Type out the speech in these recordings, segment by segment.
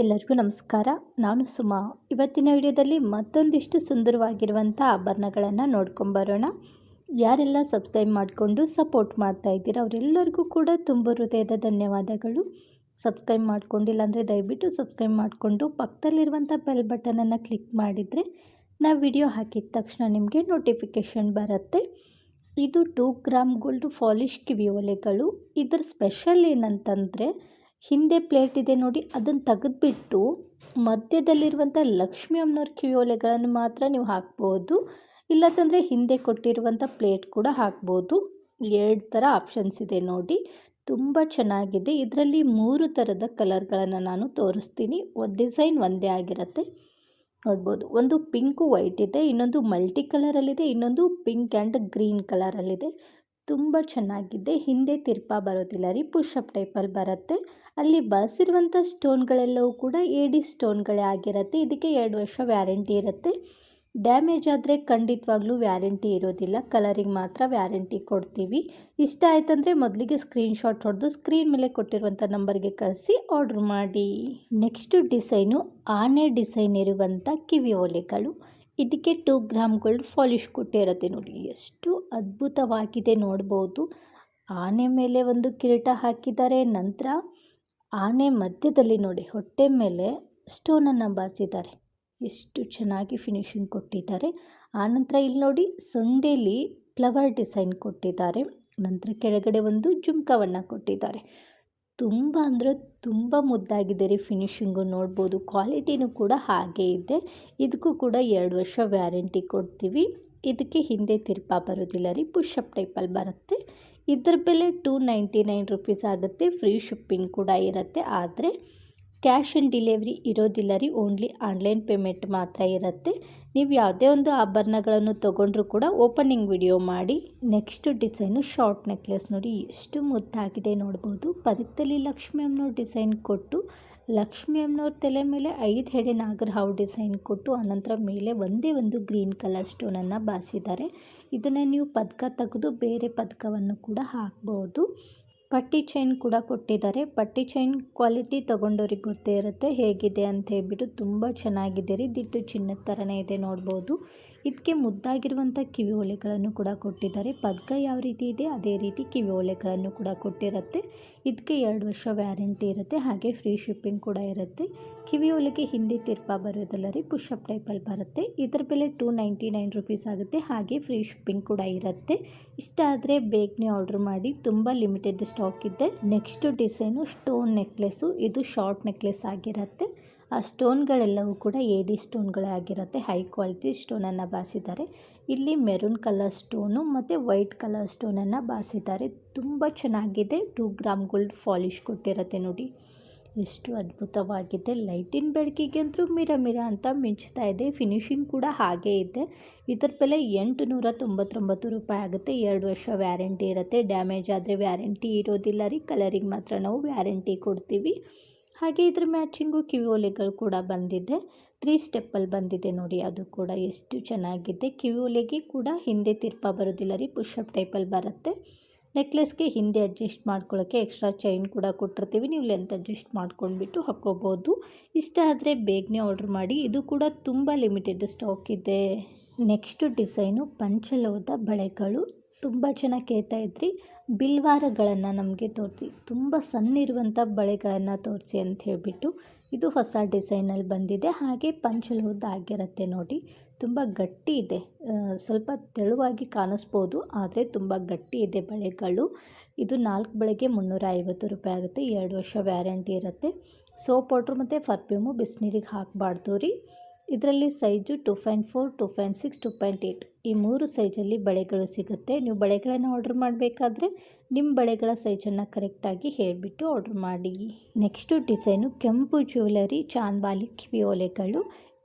ಎಲ್ಲರಿಗೂ ನಮಸ್ಕಾರ. ನಾನು ಸುಮಾ. ಇವತ್ತಿನ ವಿಡಿಯೋದಲ್ಲಿ ಮತ್ತೊಂದಿಷ್ಟು ಸುಂದರವಾಗಿರುವಂಥ ಆಭರಣಗಳನ್ನು ನೋಡ್ಕೊಂಬರೋಣ ಯಾರೆಲ್ಲ ಸಬ್ಸ್ಕ್ರೈಬ್ ಮಾಡಿಕೊಂಡು ಸಪೋರ್ಟ್ ಮಾಡ್ತಾ ಇದ್ದೀರಾ ಅವರೆಲ್ಲರಿಗೂ ಕೂಡ ತುಂಬ ಹೃದಯದ ಧನ್ಯವಾದಗಳು. ಸಬ್ಸ್ಕ್ರೈಬ್ ಮಾಡ್ಕೊಂಡಿಲ್ಲ ಅಂದರೆ ದಯವಿಟ್ಟು ಸಬ್ಸ್ಕ್ರೈಬ್ ಮಾಡಿಕೊಂಡು ಪಕ್ಕದಲ್ಲಿರುವಂಥ ಬೆಲ್ ಬಟನನ್ನು ಕ್ಲಿಕ್ ಮಾಡಿದರೆ ನಾವು ವಿಡಿಯೋ ಹಾಕಿದ ತಕ್ಷಣ ನಿಮಗೆ ನೋಟಿಫಿಕೇಷನ್ ಬರುತ್ತೆ. ಇದು ಟೂ ಗ್ರಾಮ್ ಗೋಲ್ಡ್ ಫಾಲಿಶ್ ಕಿವಿ ಒಲೆಗಳು. ಇದರ ಸ್ಪೆಷಲ್ ಏನಂತಂದರೆ ಹಿಂದೆ ಪ್ಲೇಟ್ ಇದೆ ನೋಡಿ, ಅದನ್ನು ತೆಗೆದುಬಿಟ್ಟು ಮಧ್ಯದಲ್ಲಿರುವಂಥ ಲಕ್ಷ್ಮಿ ಅಮ್ಮನವ್ರ ಕಿವಿಯೋಲೆಗಳನ್ನು ಮಾತ್ರ ನೀವು ಹಾಕ್ಬೋದು. ಇಲ್ಲತ್ತಂದರೆ ಹಿಂದೆ ಕೊಟ್ಟಿರುವಂಥ ಪ್ಲೇಟ್ ಕೂಡ ಹಾಕ್ಬೋದು. ಎರಡು ಥರ ಆಪ್ಷನ್ಸ್ ಇದೆ ನೋಡಿ. ತುಂಬ ಚೆನ್ನಾಗಿದೆ. ಇದರಲ್ಲಿ ಮೂರು ಥರದ ಕಲರ್ಗಳನ್ನು ನಾನು ತೋರಿಸ್ತೀನಿ. ಡಿಸೈನ್ ಒಂದೇ ಆಗಿರುತ್ತೆ. ನೋಡ್ಬೋದು. ಒಂದು ಪಿಂಕು ವೈಟ್ ಇದೆ, ಇನ್ನೊಂದು ಮಲ್ಟಿ ಕಲರಲ್ಲಿದೆ, ಇನ್ನೊಂದು ಪಿಂಕ್ ಆ್ಯಂಡ್ ಗ್ರೀನ್ ಕಲರಲ್ಲಿದೆ. ತುಂಬ ಚೆನ್ನಾಗಿದೆ. ಹಿಂದೆ ತಿರ್ಪ ಬರೋದಿಲ್ಲ ರೀ. ಪುಷಪ್ ಟೈಪಲ್ಲಿ ಬರುತ್ತೆ. ಅಲ್ಲಿ ಬಳಸಿರುವಂಥ ಸ್ಟೋನ್ಗಳೆಲ್ಲವೂ ಕೂಡ ಎ ಡಿ ಸ್ಟೋನ್ಗಳೇ ಆಗಿರುತ್ತೆ. ಇದಕ್ಕೆ ಎರಡು ವರ್ಷ ವ್ಯಾರಂಟಿ ಇರುತ್ತೆ. ಡ್ಯಾಮೇಜ್ ಆದರೆ ಖಂಡಿತವಾಗ್ಲೂ ವ್ಯಾರಂಟಿ ಇರೋದಿಲ್ಲ. ಕಲರಿಗೆ ಮಾತ್ರ ವ್ಯಾರಂಟಿ ಕೊಡ್ತೀವಿ. ಇಷ್ಟ ಆಯ್ತಂದರೆ ಮೊದಲಿಗೆ ಸ್ಕ್ರೀನ್ಶಾಟ್ ಹೊಡೆದು ಸ್ಕ್ರೀನ್ ಮೇಲೆ ಕೊಟ್ಟಿರುವಂಥ ನಂಬರ್ಗೆ ಕಳಿಸಿ ಆರ್ಡ್ರ್ ಮಾಡಿ. ನೆಕ್ಸ್ಟು ಡಿಸೈನು ಆನೆ ಡಿಸೈನ್ ಇರುವಂಥ ಕಿವಿ ಓಲೆಗಳು. ಇದಕ್ಕೆ ಟೂ ಗ್ರಾಮ್ಗಳು ಫಾಲಿಶ್ ಕೊಟ್ಟಿರುತ್ತೆ ನೋಡಿ. ಎಷ್ಟು ಅದ್ಭುತವಾಗಿದೆ ನೋಡ್ಬೋದು. ಆನೆ ಮೇಲೆ ಒಂದು ಕಿರೀಟ ಹಾಕಿದ್ದಾರೆ. ನಂತರ ಆನೆ ಮಧ್ಯದಲ್ಲಿ ನೋಡಿ, ಹೊಟ್ಟೆ ಮೇಲೆ ಸ್ಟೋನನ್ನು ಬಾಸಿದ್ದಾರೆ ಎಷ್ಟು ಚೆನ್ನಾಗಿ ಫಿನಿಶಿಂಗ್ ಕೊಟ್ಟಿದ್ದಾರೆ. ಆನಂತರ ಇಲ್ಲಿ ನೋಡಿ, ಸೊಂಡೇಲಿ ಫ್ಲವರ್ ಡಿಸೈನ್ ಕೊಟ್ಟಿದ್ದಾರೆ. ನಂತರ ಕೆಳಗಡೆ ಒಂದು ಜುಮ್ಕವನ್ನು ಕೊಟ್ಟಿದ್ದಾರೆ. ತುಂಬ ಅಂದರೆ ತುಂಬ ಮುದ್ದಾಗಿದೆ ರೀ ಫಿನಿಶಿಂಗು ನೋಡ್ಬೋದು. ಕ್ವಾಲಿಟಿನೂ ಕೂಡ ಹಾಗೆ ಇದೆ. ಇದಕ್ಕೂ ಕೂಡ ಎರಡು ವರ್ಷ ವ್ಯಾರಂಟಿ ಕೊಡ್ತೀವಿ. ಇದಕ್ಕೆ ಹಿಂದೆ ತಿರ್ಪಾ ಬರೋದಿಲ್ಲ ರೀ ಪುಷಪ್ ಟೈಪಲ್ಲಿ ಬರುತ್ತೆ. ಇದ್ರ ಬೆಲೆ ಟೂ ನೈಂಟಿ ನೈನ್ ರುಪೀಸ್ ಆಗುತ್ತೆ. ಫ್ರೀ ಶಿಪ್ಪಿಂಗ್ ಕೂಡ ಇರುತ್ತೆ. ಆದರೆ ಕ್ಯಾಶ್ ಆನ್ ಡಿಲಿವರಿ ಇರೋದಿಲ್ಲ ರೀ ಓನ್ಲಿ ಆನ್ಲೈನ್ ಪೇಮೆಂಟ್ ಮಾತ್ರ ಇರುತ್ತೆ. ನೀವು ಯಾವುದೇ ಒಂದು ಆಭರಣಗಳನ್ನು ತೊಗೊಂಡ್ರೂ ಕೂಡ ಓಪನಿಂಗ್ ವಿಡಿಯೋ ಮಾಡಿ, ನೆಕ್ಸ್ಟ್ ಡಿಸೈನು ಶಾರ್ಟ್ ನೆಕ್ಲೆಸ್ ನೋಡಿ, ಎಷ್ಟು ಮುದ್ದಾಗಿದೆ ನೋಡ್ಬೋದು. ಪದಕದಲ್ಲಿ ಲಕ್ಷ್ಮಿ ಅಮ್ಮನವ್ರ ಡಿಸೈನ್ ಕೊಟ್ಟು, ಲಕ್ಷ್ಮಿ ಅಮ್ಮನವ್ರ ತಲೆ ಮೇಲೆ ಐದು ಹೆಡೆ ನಾಗರ ಹಾವು ಡಿಸೈನ್ ಕೊಟ್ಟು, ಆನಂತರ ಮೇಲೆ ಒಂದೇ ಒಂದು ಗ್ರೀನ್ ಕಲರ್ ಸ್ಟೋನನ್ನು ಬಾಸಿದ್ದಾರೆ ಇದನ್ನು ನೀವು ಪದಕ ತೆಗೆದು ಬೇರೆ ಪದಕವನ್ನು ಕೂಡ ಹಾಕ್ಬೋದು. ಪಟ್ಟಿ ಚೈನ್ ಕೂಡ ಕೊಟ್ಟಿದ್ದಾರೆ. ಪಟ್ಟಿ ಚೈನ್ ಕ್ವಾಲಿಟಿ ತೊಗೊಂಡವ್ರಿಗೆ ಗೊತ್ತೇ ಇರುತ್ತೆ ಹೇಗಿದೆ ಅಂತ ಹೇಳ್ಬಿಟ್ಟು ತುಂಬ ಚೆನ್ನಾಗಿದೆ ರೀ. ದಿಟ್ಟು ಚಿನ್ನದ ಥರನೇ ಇದೆ ನೋಡ್ಬೋದು. ಇದಕ್ಕೆ ಮುದ್ದಾಗಿರುವಂಥ ಕಿವಿ ಓಲೆಗಳನ್ನು ಕೂಡ ಕೊಟ್ಟಿದ್ದಾರೆ. ಪದಕ ಯಾವ ರೀತಿ ಇದೆ? ಅದೇ ರೀತಿ ಕಿವಿ ಓಲೆಗಳನ್ನು ಕೂಡ ಕೊಟ್ಟಿರುತ್ತೆ. ಇದಕ್ಕೆ ಎರಡು ವರ್ಷ ವ್ಯಾರಂಟಿ ಇರುತ್ತೆ. ಹಾಗೆ ಫ್ರೀ ಶಿಪ್ಪಿಂಗ್ ಕೂಡ ಇರುತ್ತೆ. ಕಿವಿ ಓಲೆಗೆ ಹಿಂದೆ ತಿರ್ಪ ಬರೋದಲ್ಲ ರೀ ಪುಷಪ್ ಟೈಪಲ್ಲಿ ಬರುತ್ತೆ. ಇದರ ಬೆಲೆ ಟೂ ನೈಂಟಿ ನೈನ್ ರುಪೀಸ್ ಆಗುತ್ತೆ. ಹಾಗೆ ಫ್ರೀ ಶಿಪ್ಪಿಂಗ್ ಕೂಡ ಇರುತ್ತೆ. ಇಷ್ಟ ಆದರೆ ಬೇಗನೆ ಆರ್ಡ್ರ್ ಮಾಡಿ. ತುಂಬ ಲಿಮಿಟೆಡ್ ಸ್ಟಾಕ್ ಇದೆ. Next design stone necklace. ಇದು ಶಾರ್ಟ್ ನೆಕ್ಲೆಸ್ ಆಗಿರುತ್ತೆ. ಆ ಸ್ಟೋನ್ಗಳೆಲ್ಲವೂ ಕೂಡ ಎ ಡಿ ಸ್ಟೋನ್ಗಳೇ ಆಗಿರುತ್ತೆ ಹೈ ಕ್ವಾಲಿಟಿ ಸ್ಟೋನನ್ನು ಬಾಸಿದ್ದಾರೆ ಇಲ್ಲಿ ಮೆರೂನ್ ಕಲರ್ ಸ್ಟೋನು ಮತ್ತು ವೈಟ್ ಕಲರ್ ಸ್ಟೋನನ್ನು ಬಾಸಿದ್ದಾರೆ ತುಂಬ ಚೆನ್ನಾಗಿದೆ. ಟೂ ಗ್ರಾಮ್ ಗೋಲ್ಡ್ ಫಾಲಿಶ್ ಕೊಟ್ಟಿರುತ್ತೆ ನೋಡಿ. ಎಷ್ಟು ಅದ್ಭುತವಾಗಿದೆ. ಲೈಟಿನ ಬೆಳಕಿಗೆ ಅಂತೂ ಮಿರ ಮಿರ ಅಂತ ಮಿಂಚ್ತಾ ಇದೆ. ಫಿನಿಶಿಂಗ್ ಕೂಡ ಹಾಗೇ ಇದೆ. ಇದರ ಬೆಲೆ ಎಂಟು ನೂರ ತೊಂಬತ್ತೊಂಬತ್ತು ರೂಪಾಯಿ ಆಗುತ್ತೆ. ಎರಡು ವರ್ಷ ವ್ಯಾರಂಟಿ ಇರುತ್ತೆ. ಡ್ಯಾಮೇಜ್ ಆದರೆ ವ್ಯಾರಂಟಿ ಇರೋದಿಲ್ಲ ರೀ. ಕಲರಿಗೆ ಮಾತ್ರ ನಾವು ವ್ಯಾರಂಟಿ ಕೊಡ್ತೀವಿ. ಹಾಗೆ ಇದ್ರ ಮ್ಯಾಚಿಂಗು ಕಿವಿ ಓಲೆಗಳು ಕೂಡ ಬಂದಿದೆ. ತ್ರೀ ಸ್ಟೆಪ್ಪಲ್ಲಿ ಬಂದಿದೆ ನೋಡಿ, ಅದು ಕೂಡ ಎಷ್ಟು ಚೆನ್ನಾಗಿದೆ. ಕಿವಿ ಕೂಡ ಹಿಂದೆ ತಿರ್ಪ ಬರೋದಿಲ್ಲ ರೀ ಪುಷಪ್ ಟೈಪಲ್ಲಿ ಬರುತ್ತೆ. ನೆಕ್ಲೆಸ್ಗೆ ಹಿಂದೆ ಅಡ್ಜಸ್ಟ್ ಮಾಡ್ಕೊಳ್ಳೋಕ್ಕೆ ಎಕ್ಸ್ಟ್ರಾ ಚೈನ್ ಕೂಡ ಕೊಟ್ಟಿರ್ತೀವಿ. ನೀವು ಲೆಂತ್ ಅಡ್ಜಸ್ಟ್ ಮಾಡ್ಕೊಂಡ್ಬಿಟ್ಟು ಹಾಕ್ಕೋಬೋದು. ಇಷ್ಟ ಆದರೆ ಬೇಗನೆ ಆರ್ಡ್ರ್ ಮಾಡಿ. ಇದು ಕೂಡ ತುಂಬ ಲಿಮಿಟೆಡ್ ಸ್ಟಾಕ್ ಇದೆ. ನೆಕ್ಸ್ಟು ಡಿಸೈನು ಪಂಚಲೋದ ಬಳೆಗಳು. ತುಂಬ ಜನ ಕೇಳ್ತಾ ಇದ್ರಿ, ಬಿಲ್ವಾರಗಳನ್ನು ನಮಗೆ ತೋರಿಸಿ, ತುಂಬ ಸಣ್ಣಿರುವಂಥ ಬಳೆಗಳನ್ನು ತೋರಿಸಿ ಅಂತ ಹೇಳಿಬಿಟ್ಟು ಇದು ಹೊಸ ಡಿಸೈನಲ್ಲಿ ಬಂದಿದೆ. ಹಾಗೆ ಪಂಚಲೋಹದ ಆಗಿರುತ್ತೆ ನೋಡಿ, ತುಂಬ ಗಟ್ಟಿ ಇದೆ. ಸ್ವಲ್ಪ ತೆಳುವಾಗಿ ಕಾಣಿಸ್ಬೋದು, ಆದರೆ ತುಂಬ ಗಟ್ಟಿ ಇದೆ ಬಳೆಗಳು. ಇದು ನಾಲ್ಕು ಬಳೆಗೆ ಮುನ್ನೂರ ಐವತ್ತು ರೂಪಾಯಿ ಆಗುತ್ತೆ, ಎರಡು ವರ್ಷ ವ್ಯಾರಂಟಿ ಇರುತ್ತೆ. ಸೋಪ್ ವಾಟ್ರ್ ಮತ್ತು ಪರ್ಫ್ಯೂಮು ಬಿಸಿನೀರಿಗೆ ಹಾಕಬಾರ್ದು ರೀ. ಇದರಲ್ಲಿ size two point four, two point six, two point eight ಈ ಮೂರು ಸೈಜಲ್ಲಿ ಬಳೆಗಳು ಸಿಗುತ್ತೆ. ನೀವು ಬಳೆಗಳನ್ನು ಆರ್ಡ್ರ್ ಮಾಡಬೇಕಾದ್ರೆ ನಿಮ್ಮ ಬಳೆಗಳ ಸೈಜನ್ನು ಕರೆಕ್ಟಾಗಿ ಹೇಳಿಬಿಟ್ಟು ಆರ್ಡ್ರ್ ಮಾಡಿ. ನೆಕ್ಸ್ಟು ಡಿಸೈನು ಕೆಂಪು ಜ್ಯುವೆಲರಿ ಚಾನ್ಬಾಲಿ ಕಿವಿ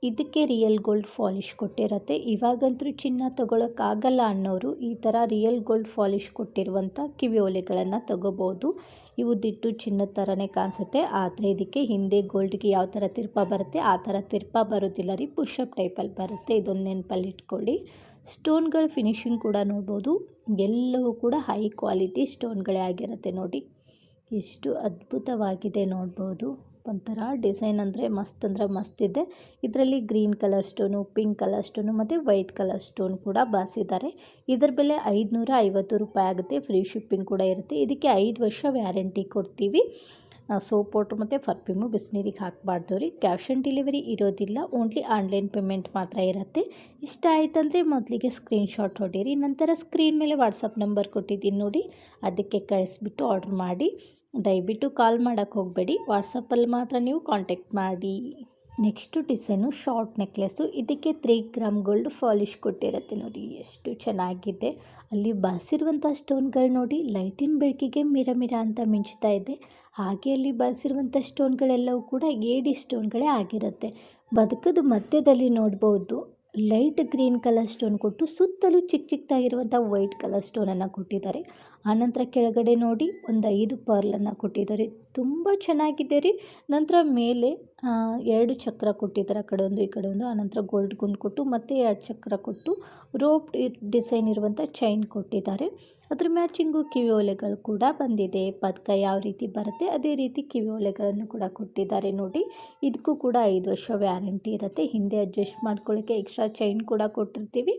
ಇದಕ್ಕೆ ರಿಯಲ್ ಗೋಲ್ಡ್ ಫಾಲಿಶ್ ಕೊಟ್ಟಿರುತ್ತೆ. ಇವಾಗಂತೂ ಚಿನ್ನ ತೊಗೊಳಕ್ಕಾಗಲ್ಲ ಅನ್ನೋರು ಈ ಥರ ರಿಯಲ್ ಗೋಲ್ಡ್ ಫಾಲಿಶ್ ಕೊಟ್ಟಿರುವಂಥ ಕಿವಿ ಒಲೆಗಳನ್ನು ತಗೋಬೋದು. ಇವು ದಿಟ್ಟು ಚಿನ್ನದ ಥರನೇ ಕಾಣಿಸುತ್ತೆ. ಆದರೆ ಇದಕ್ಕೆ ಹಿಂದೆ ಗೋಲ್ಡ್ಗೆ ಯಾವ ಥರ ತಿರ್ಪ ಬರುತ್ತೆ, ಆ ಥರ ತಿರ್ಪ ಬರೋದಿಲ್ಲ ರೀ. ಪುಷಪ್ ಟೈಪಲ್ಲಿ ಬರುತ್ತೆ. ಇದೊಂದು ನೆನಪಲ್ಲಿ ಇಟ್ಕೊಳ್ಳಿ. ಸ್ಟೋನ್ಗಳ ಫಿನಿಶಿಂಗ್ ಕೂಡ ನೋಡ್ಬೋದು. ಎಲ್ಲವೂ ಕೂಡ ಹೈ ಕ್ವಾಲಿಟಿ ಸ್ಟೋನ್ಗಳೇ ಆಗಿರುತ್ತೆ ನೋಡಿ. ಎಷ್ಟು ಅದ್ಭುತವಾಗಿದೆ ನೋಡ್ಬೋದು. ಒಂಥರ ಡಿಸೈನ್ ಅಂದರೆ ಮಸ್ತ್ ಅಂದರೆ ಮಸ್ತ್ ಇದೆ. ಇದರಲ್ಲಿ green colour stone, pink colour stone ಮತ್ತು ವೈಟ್ ಕಲರ್ ಸ್ಟೋನ್ ಕೂಡ ಬಾಸಿದ್ದಾರೆ ಇದರ ಬೆಲೆ ಐದುನೂರ ಐವತ್ತು ರೂಪಾಯಿ ಆಗುತ್ತೆ. ಫ್ರೀ ಶಿಪ್ಪಿಂಗ್ ಕೂಡ ಇರುತ್ತೆ. ಇದಕ್ಕೆ ಐದು ವರ್ಷ ವ್ಯಾರಂಟಿ ಕೊಡ್ತೀವಿ. ಸೋಪ್ ವಾಟ್ರ್ ಮತ್ತು ಪರ್ಫ್ಯೂಮು ಬಿಸಿನೀರಿಗೆ ಹಾಕಬಾರ್ದು ರೀ. ಕ್ಯಾಶ್ ಆನ್ ಡೆಲಿವರಿ ಇರೋದಿಲ್ಲ. ಓನ್ಲಿ ಆನ್ಲೈನ್ ಪೇಮೆಂಟ್ ಮಾತ್ರ ಇರುತ್ತೆ. ಇಷ್ಟ ಆಯ್ತಂದರೆ ಮೊದಲಿಗೆ ಸ್ಕ್ರೀನ್ಶಾಟ್ ಹೊಡೀರಿ. ನಂತರ ಸ್ಕ್ರೀನ್ ಮೇಲೆ ವಾಟ್ಸಪ್ ನಂಬರ್ ಕೊಟ್ಟಿದ್ದೀನಿ ನೋಡಿ. ಅದಕ್ಕೆ ಕಳಿಸ್ಬಿಟ್ಟು ಆರ್ಡ್ರ್ ಮಾಡಿ. ದಯವಿಟ್ಟು ಕಾಲ್ ಮಾಡೋಕ್ಕೆ ಹೋಗಬೇಡಿ. ವಾಟ್ಸಪ್ಪಲ್ಲಿ ಮಾತ್ರ ನೀವು ಕಾಂಟ್ಯಾಕ್ಟ್ ಮಾಡಿ. ನೆಕ್ಸ್ಟು ಡಿಸೈನು ಶಾರ್ಟ್ ನೆಕ್ಲೆಸ್ಸು ಇದಕ್ಕೆ ತ್ರೀ ಗ್ರಾಮ್ ಗೋಲ್ಡ್ ಫಾಲಿಶ್ ಕೊಟ್ಟಿರುತ್ತೆ ನೋಡಿ. ಎಷ್ಟು ಚೆನ್ನಾಗಿದೆ. ಅಲ್ಲಿ ಬಾಸಿರುವಂಥ ಸ್ಟೋನ್ಗಳು ನೋಡಿ. ಲೈಟಿನ ಬೆಳಕಿಗೆ ಮಿರ ಮಿರ ಅಂತ ಮಿಂಚ್ತಾ ಇದೆ. ಹಾಗೆ ಅಲ್ಲಿ ಬಳಸಿರುವಂಥ ಸ್ಟೋನ್ಗಳೆಲ್ಲವೂ ಕೂಡ ಏಡಿ ಸ್ಟೋನ್ಗಳೇ ಆಗಿರುತ್ತೆ. ಬದುಕದ ಮಧ್ಯದಲ್ಲಿ ನೋಡ್ಬೋದು. ಲೈಟ್ ಗ್ರೀನ್ ಕಲರ್ ಸ್ಟೋನ್ ಕೊಟ್ಟು ಸುತ್ತಲೂ ಚಿಕ್ಕ ಚಿಕ್ಕದಾಗಿರುವಂಥ ವೈಟ್ ಕಲರ್ ಸ್ಟೋನನ್ನು ಕೊಟ್ಟಿದ್ದಾರೆ. ಆನಂತರ ಕೆಳಗಡೆ ನೋಡಿ ಒಂದು ಐದು ಪರ್ಲನ್ನು ಕೊಟ್ಟಿದ್ದಾರೆ. ತುಂಬ ಚೆನ್ನಾಗಿದೆ ರೀ. ನಂತರ ಮೇಲೆ ಎರಡು ಚಕ್ರ ಕೊಟ್ಟಿದ್ದಾರೆ ಆ ಕಡೆ ಒಂದು, ಈ ಕಡೆ ಒಂದು. ಆನಂತರ ಗೋಲ್ಡ್ ಗುಂಡು ಕೊಟ್ಟು ಮತ್ತೆ ಎರಡು ಚಕ್ರ ಕೊಟ್ಟು ರೋಪ್ ಡಿಸೈನ್ ಇರುವಂಥ ಚೈನ್ ಕೊಟ್ಟಿದ್ದಾರೆ. ಅದ್ರ ಮ್ಯಾಚಿಂಗು ಕಿವಿ ಓಲೆಗಳು ಕೂಡ ಬಂದಿದೆ. ಪದಕ ಯಾವ ರೀತಿ ಬರುತ್ತೆ ಅದೇ ರೀತಿ ಕಿವಿ ಓಲೆಗಳನ್ನು ಕೂಡ ಕೊಟ್ಟಿದ್ದಾರೆ ನೋಡಿ. ಇದಕ್ಕೂ ಕೂಡ ಐದು ವರ್ಷ ವ್ಯಾರಂಟಿ ಇರುತ್ತೆ. ಹಿಂದೆ ಅಡ್ಜಸ್ಟ್ ಮಾಡ್ಕೊಳ್ಳೋಕ್ಕೆ ಎಕ್ಸ್ಟ್ರಾ ಚೈನ್ ಕೂಡ ಕೊಟ್ಟಿರ್ತೀವಿ.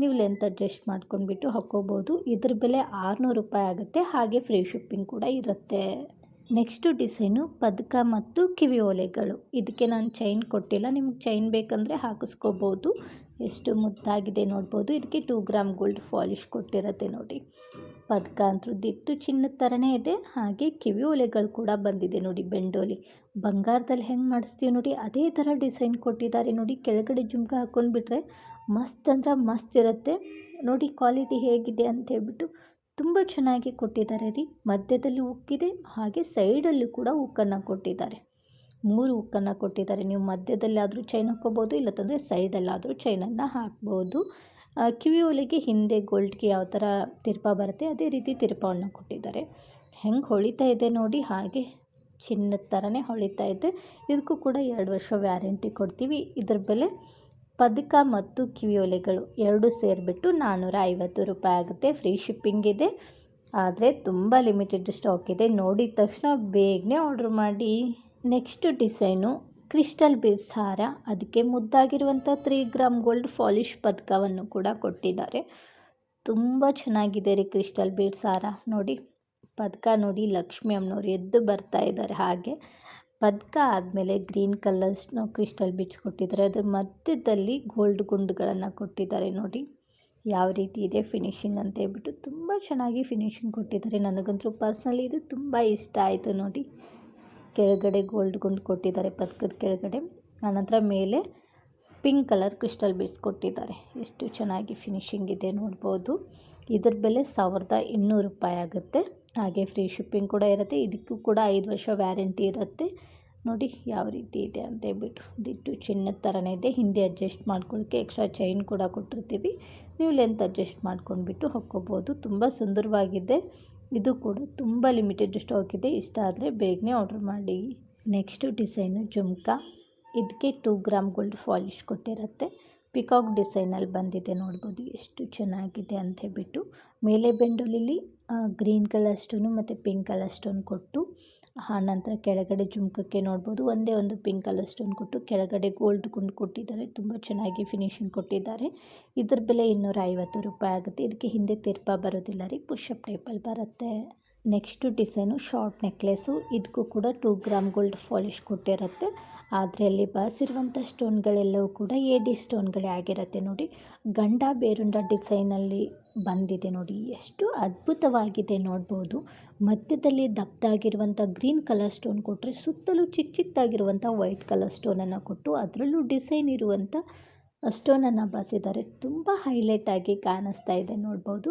ನೀವು ಲೆಂತ್ ಅಡ್ಜಸ್ಟ್ ಮಾಡ್ಕೊಂಡ್ಬಿಟ್ಟು ಹಾಕ್ಕೋಬೋದು. ಇದ್ರ ಬೆಲೆ ಆರುನೂರು ರೂಪಾಯಿ ಆಗುತ್ತೆ. ಹಾಗೆ ಫ್ರೀ ಶಿಪ್ಪಿಂಗ್ ಕೂಡ ಇರುತ್ತೆ. ನೆಕ್ಸ್ಟು ಡಿಸೈನು ಪದಕ ಮತ್ತು ಕಿವಿ ಓಲೆಗಳು. ಇದಕ್ಕೆ ನಾನು ಚೈನ್ ಕೊಟ್ಟಿಲ್ಲ. ನಿಮ್ಗೆ ಚೈನ್ ಬೇಕಂದರೆ ಹಾಕಿಸ್ಕೋಬೋದು. ಎಷ್ಟು ಮುದ್ದಾಗಿದೆ ನೋಡ್ಬೋದು. ಇದಕ್ಕೆ ಟೂ ಗ್ರಾಮ್ ಗೋಲ್ಡ್ ಫಾಲಿಶ್ ಕೊಟ್ಟಿರುತ್ತೆ ನೋಡಿ. ಪದಕ ದಿಟ್ಟು ಚಿನ್ನದ ಥರನೇ ಇದೆ. ಹಾಗೆ ಕಿವಿ ಓಲೆಗಳು ಕೂಡ ಬಂದಿದೆ ನೋಡಿ ಬೆಂಡೋಲಿ. ಬಂಗಾರದಲ್ಲಿ ಹೆಂಗೆ ಮಾಡಿಸ್ತೀವಿ ನೋಡಿ, ಅದೇ ಥರ ಡಿಸೈನ್ ಕೊಟ್ಟಿದ್ದಾರೆ ನೋಡಿ. ಕೆಳಗಡೆ ಜುಮ್ಕ ಹಾಕ್ಕೊಂಡ್ಬಿಟ್ರೆ ಮಸ್ತ್ ಅಂದ್ರೆ ಮಸ್ತ್ ಇರುತ್ತೆ. ನೋಡಿ ಕ್ವಾಲಿಟಿ ಹೇಗಿದೆ ಅಂತ ಹೇಳ್ಬಿಟ್ಟು ತುಂಬ ಚೆನ್ನಾಗಿ ಕೊಟ್ಟಿದ್ದಾರೆ ರೀ. ಮಧ್ಯದಲ್ಲಿ ಉಕ್ಕಿದೆ, ಹಾಗೆ ಸೈಡಲ್ಲೂ ಕೂಡ ಉಕ್ಕನ್ನು ಕೊಟ್ಟಿದ್ದಾರೆ. ಮೂರು ಉಕ್ಕನ್ನು ಕೊಟ್ಟಿದ್ದಾರೆ. ನೀವು ಮಧ್ಯದಲ್ಲಾದರೂ ಚೈನ್ ಹಾಕ್ಕೋಬೋದು, ಇಲ್ಲತ್ತಂದರೆ ಸೈಡಲ್ಲಾದರೂ ಚೈನನ್ನು ಹಾಕ್ಬೋದು. ಕಿವಿ ಒಲೆಗೆ ಹಿಂದೆ ಗೋಲ್ಡ್ಗೆ ಯಾವ ಥರ ತಿರ್ಪ ಬರುತ್ತೆ, ಅದೇ ರೀತಿ ತಿರ್ಪವನ್ನು ಕೊಟ್ಟಿದ್ದಾರೆ. ಹೆಂಗೆ ಹೊಳಿತಾ ಇದೆ ನೋಡಿ, ಹಾಗೆ ಚಿನ್ನದ ಥರನೇ ಹೊಳಿತಾ ಇದೆ. ಇದಕ್ಕೂ ಕೂಡ ಎರಡು ವರ್ಷ ವ್ಯಾರಂಟಿ ಕೊಡ್ತೀವಿ. ಇದ್ರ ಬೆಲೆ ಪದಕ ಮತ್ತು ಕಿವಿ ಒಲೆಗಳು ಎರಡು ಸೇರಿಬಿಟ್ಟು ನಾನ್ನೂರ ಐವತ್ತು ರೂಪಾಯಿ ಆಗುತ್ತೆ. ಫ್ರೀ ಶಿಪ್ಪಿಂಗ್ ಇದೆ. ಆದರೆ ತುಂಬ ಲಿಮಿಟೆಡ್ ಸ್ಟಾಕ್ ಇದೆ. ನೋಡಿದ ತಕ್ಷಣ ಬೇಗನೆ ಆರ್ಡ್ರ್ ಮಾಡಿ. ನೆಕ್ಸ್ಟ್ ಡಿಸೈನು ಕ್ರಿಸ್ಟಲ್ ಬೀಡ್ಸ್ ಹಾರ ಅದಕ್ಕೆ ಮುದ್ದಾಗಿರುವಂಥ ತ್ರೀ ಗ್ರಾಮ್ ಗೋಲ್ಡ್ ಫಾಲಿಶ್ ಪದಕವನ್ನು ಕೂಡ ಕೊಟ್ಟಿದ್ದಾರೆ. ತುಂಬ ಚೆನ್ನಾಗಿದೆ ರೀ ಕ್ರಿಸ್ಟಲ್ ಬೀಡ್ಸ್ ಹಾರ ನೋಡಿ, ಪದಕ ನೋಡಿ ಲಕ್ಷ್ಮಿ ಅಮ್ಮನವ್ರು ಎದ್ದು ಬರ್ತಾ ಇದ್ದಾರೆ ಹಾಗೆ. ಪದಕ ಆದಮೇಲೆ ಗ್ರೀನ್ ಕಲರ್ಸ್ನ ಕ್ರಿಸ್ಟಲ್ ಬೀಚ್ ಕೊಟ್ಟಿದ್ದಾರೆ. ಅದ್ರ ಮಧ್ಯದಲ್ಲಿ ಗೋಲ್ಡ್ ಗುಂಡುಗಳನ್ನು ಕೊಟ್ಟಿದ್ದಾರೆ ನೋಡಿ. ಯಾವ ರೀತಿ ಇದೆ ಫಿನಿಶಿಂಗ್ ಅಂತ ಹೇಳ್ಬಿಟ್ಟು ತುಂಬ ಚೆನ್ನಾಗಿ ಫಿನಿಶಿಂಗ್ ಕೊಟ್ಟಿದ್ದಾರೆ. ನನಗಂತೂ ಪರ್ಸ್ನಲಿ ಇದು ತುಂಬ ಇಷ್ಟ ಆಯಿತು ನೋಡಿ. ಕೆಳಗಡೆ ಗೋಲ್ಡ್ ಗುಂಡು ಕೊಟ್ಟಿದ್ದಾರೆ ಪದಕದ ಕೆಳಗಡೆ. ಆನಂತರ ಮೇಲೆ ಪಿಂಕ್ ಕಲರ್ ಕ್ರಿಸ್ಟಲ್ ಬೀಡ್ಸ್ ಕೊಟ್ಟಿದ್ದಾರೆ. ಎಷ್ಟು ಚೆನ್ನಾಗಿ ಫಿನಿಶಿಂಗ್ ಇದೆ ನೋಡ್ಬೋದು. ಇದ್ರ ಬೆಲೆ ಸಾವಿರದ ಇನ್ನೂರು ರೂಪಾಯಿ ಆಗುತ್ತೆ. ಹಾಗೆ ಫ್ರೀ ಶಿಪ್ಪಿಂಗ್ ಕೂಡ ಇರುತ್ತೆ. ಇದಕ್ಕೂ ಕೂಡ ಐದು ವರ್ಷ ವ್ಯಾರಂಟಿ ಇರುತ್ತೆ. ನೋಡಿ ಯಾವ ರೀತಿ ಇದೆ ಅಂತ ಹೇಳ್ಬಿಟ್ಟು ದಿಟ್ಟು ಚಿನ್ನದ ಥರನೇ ಇದೆ. ಹಿಂದೆ ಅಡ್ಜಸ್ಟ್ ಮಾಡ್ಕೊಳ್ಳೋಕ್ಕೆ ಎಕ್ಸ್ಟ್ರಾ ಚೈನ್ ಕೂಡ ಕೊಟ್ಟಿರ್ತೀವಿ. ನೀವು ಲೆಂತ್ ಅಡ್ಜಸ್ಟ್ ಮಾಡ್ಕೊಂಡ್ಬಿಟ್ಟು ಹಾಕ್ಕೋಬೋದು. ತುಂಬ ಸುಂದರವಾಗಿದೆ. ಇದು ಕೂಡ ತುಂಬ ಲಿಮಿಟೆಡ್ ಸ್ಟಾಕ್ ಇದೆ. ಇಷ್ಟ ಆದರೆ ಬೇಗನೆ ಆರ್ಡ್ರ್ ಮಾಡಿ. Next design jhumka. ಇದಕ್ಕೆ ಟೂ ಗ್ರಾಮ್ ಗೋಲ್ಡ್ ಫಾಲಿಶ್ ಕೊಟ್ಟಿರುತ್ತೆ. ಪಿಕಾಕ್ ಡಿಸೈನಲ್ಲಿ ಬಂದಿದೆ ನೋಡ್ಬೋದು, ಎಷ್ಟು ಚೆನ್ನಾಗಿದೆ ಅಂತ ಹೇಳ್ಬಿಟ್ಟು. ಮೇಲೆ ಬೆಂಡೋಲಿಲಿ ಗ್ರೀನ್ ಕಲರ್ ಸ್ಟೋನು ಮತ್ತು ಪಿಂಕ್ ಕಲರ್ ಸ್ಟೋನ್ ಕೊಟ್ಟು ಆನಂತರ ಕೆಳಗಡೆ ಜುಮ್ಕಕ್ಕೆ ನೋಡ್ಬೋದು, ಒಂದೇ ಒಂದು ಪಿಂಕ್ ಕಲರ್ ಸ್ಟೋನ್ ಕೊಟ್ಟು ಕೆಳಗಡೆ ಗೋಲ್ಡ್ ಗುಂಡು ಕೊಟ್ಟಿದ್ದಾರೆ, ತುಂಬ ಚೆನ್ನಾಗಿ ಫಿನಿಶಿಂಗ್ ಕೊಟ್ಟಿದ್ದಾರೆ. ಇದ್ರ ಬೆಲೆ ಇನ್ನೂರ ರೂಪಾಯಿ ಆಗುತ್ತೆ, ಇದಕ್ಕೆ ಹಿಂದೆ ತಿರ್ಪ ಬರೋದಿಲ್ಲ ರೀ ಪುಷಪ್ ಟೈಪಲ್ಲಿ ಬರುತ್ತೆ. ನೆಕ್ಸ್ಟು ಡಿಸೈನು ಶಾರ್ಟ್ ನೆಕ್ಲೆಸ್ಸು ಇದಕ್ಕೂ ಕೂಡ ಟೂ ಗ್ರಾಮ್ ಗೋಲ್ಡ್ ಫಾಲಿಶ್ ಕೊಟ್ಟಿರುತ್ತೆ. ಆದರೆ ಅಲ್ಲಿ ಬಳಸಿರುವಂಥ ಸ್ಟೋನ್ಗಳೆಲ್ಲವೂ ಕೂಡ ಎ ಡಿ ಸ್ಟೋನ್ಗಳೇ ಆಗಿರುತ್ತೆ ನೋಡಿ. ಗಂಡ ಬೇರುಂಡ ಡಿಸೈನಲ್ಲಿ ಬಂದಿದೆ ನೋಡಿ. ಎಷ್ಟು ಅದ್ಭುತವಾಗಿದೆ ನೋಡ್ಬೋದು. ಮಧ್ಯದಲ್ಲಿ ದಪ್ಪದಾಗಿರುವಂಥ ಗ್ರೀನ್ ಕಲರ್ ಸ್ಟೋನ್ ಕೊಟ್ಟರೆ ಸುತ್ತಲೂ ಚಿಕ್ಕ ಚಿಕ್ಕದಾಗಿರುವಂಥ ವೈಟ್ ಕಲರ್ ಸ್ಟೋನನ್ನು ಕೊಟ್ಟು ಅದರಲ್ಲೂ ಡಿಸೈನ್ ಇರುವಂಥ ಸ್ಟೋನನ್ನು ಬಳಸಿದ್ದಾರೆ ತುಂಬ ಹೈಲೈಟಾಗಿ ಕಾಣಿಸ್ತಾ ಇದೆ ನೋಡ್ಬೋದು.